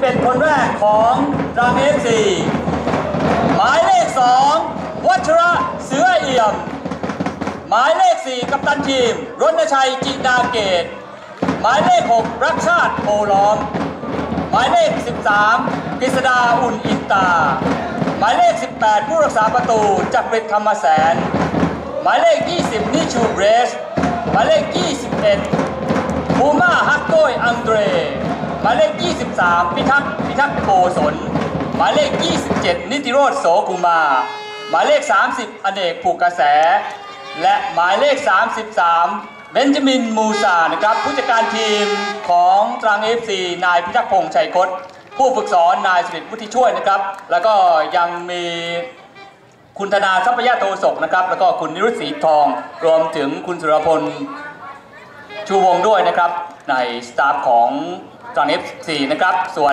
เป็นคนแรกของรังเอฟซีหมายเลขสองวัชระเสือเอี่ยม หมายเลขสี่กัปตันทีมรณชัยจินดาเกต หมายเลขหกรักชาติโพล้อม หมายเลข 13กฤษดาอุ่นอินตา หมายเลข 18 ผู้รักษาประตูจักริดธรรมแสน หมายเลข 20 นิชูเบรส หมายเลข 21 อังเดรหมายเลข 23 พิทักษ์พิทักษ์โกศลหมายเลข 27 นิติโรธโสกุมา หมายเลข 30 อเนกผูกกระแส และหมายเลข 33 เบนจามินมูซานะครับ ผู้จัดการทีมของตรังเอฟซีนายพิทักษ์พงษ์ชัยคดผู้ฝึกสอนนายสนิทวุฒิช่วยนะครับ แล้วก็ยังมีคุณธนาทรัพยาโตศกนะครับ แล้วก็คุณนิรุตศรีทอง รวมถึงคุณสุรพล ชูวงด้วยนะครับในสตาฟของตรังเอฟซีนะครับส่วน